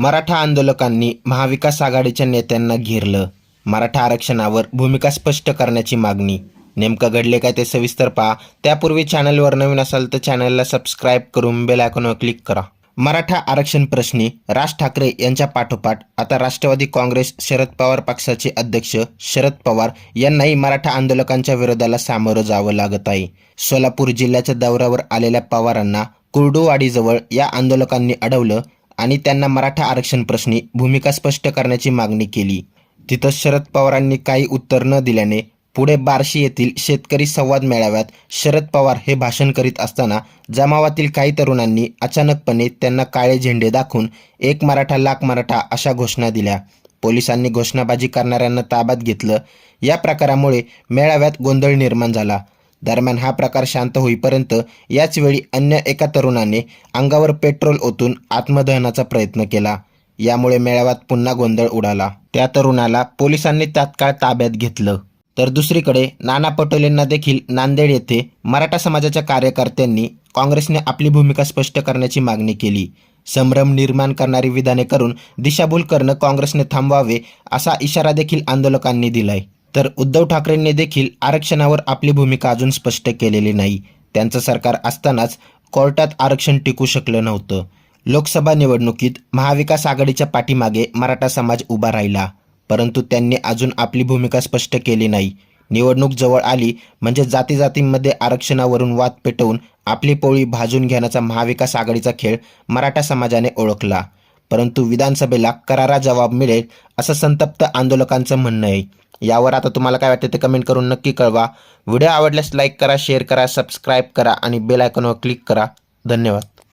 मराठा आंदोलकांनी महाविकास आघाडीच्या नेत्यांना घेरलं. मराठा आरक्षणावर भूमिका स्पष्ट करण्याची मागणी. नेमकं घडले काय ते सविस्तर पहा. त्यापूर्वी चॅनलवर नवीन असाल तर चॅनलला सबस्क्राईब करून बेल आयकॉनवर क्लिक करा. मराठा आरक्षण प्रश्नी राज ठाकरे यांच्या पाठोपाठ आता राष्ट्रवादी काँग्रेस शरद पवार पक्षाचे अध्यक्ष शरद पवार यांनाही मराठा आंदोलकांच्या विरोधाला सामोरं जावं लागत आहे. सोलापूर जिल्ह्याच्या दौऱ्यावर आलेल्या पवारांना कुर्डुवाडीजवळ या आंदोलकांनी अडवलं आणि त्यांना मराठा आरक्षण प्रश्नी भूमिका स्पष्ट करण्याची मागणी केली. तिथं शरद पवारांनी काही उत्तर न दिल्याने पुढे बार्शी येथील शेतकरी संवाद मेळाव्यात शरद पवार हे भाषण करीत असताना जमावातील काही तरुणांनी अचानकपणे त्यांना काळे झेंडे दाखवून एक मराठा लाख मराठा अशा घोषणा दिल्या. पोलिसांनी घोषणाबाजी करणाऱ्यांना ताब्यात घेतलं. या प्रकारामुळे मेळाव्यात गोंधळ निर्माण झाला. दरम्यान हा प्रकार शांत होईपर्यंत याचवेळी अन्य एका तरुणाने अंगावर पेट्रोल ओतून आत्मदहनाचा प्रयत्न केला. यामुळे मेळाव्यात पुन्हा गोंधळ उडाला. त्या तरुणाला पोलिसांनी तात्काळ ताब्यात घेतलं. तर दुसरीकडे नाना पटोलेंना देखील नांदेड येथे मराठा समाजाच्या कार्यकर्त्यांनी काँग्रेसने आपली भूमिका स्पष्ट करण्याची मागणी केली. संभ्रम निर्माण करणारी विधाने करून दिशाभूल करणं काँग्रेसने थांबवावे असा इशारा देखील आंदोलकांनी दिलाय. तर उद्धव ठाकरेंनी देखील आरक्षणावर आपली भूमिका अजून स्पष्ट केलेली नाही. त्यांचं सरकार असतानाच कोर्टात आरक्षण टिकू शकलं नव्हतं. लोकसभा निवडणुकीत महाविकास आघाडीच्या पाठीमागे मराठा समाज उभा राहिला. परंतु त्यांनी अजून आपली भूमिका स्पष्ट केली नाही. निवडणूक जवळ आली म्हणजे जाती जातींमध्ये आरक्षणावरून वाद पेटवून आपली पोळी भाजून घेण्याचा महाविकास आघाडीचा खेळ मराठा समाजाने ओळखला. परंतु विधानसभेला करारा जबाब मिळेल असं संतप्त आंदोलकांचं म्हणणं आहे. यावर आता तुम्हाला काय वाटतं ते कमेंट करून नक्की कळवा. व्हिडिओ आवडल्यास लाईक करा शेअर करा सबस्क्राईब करा आणि बेल आयकॉनवर क्लिक करा. धन्यवाद.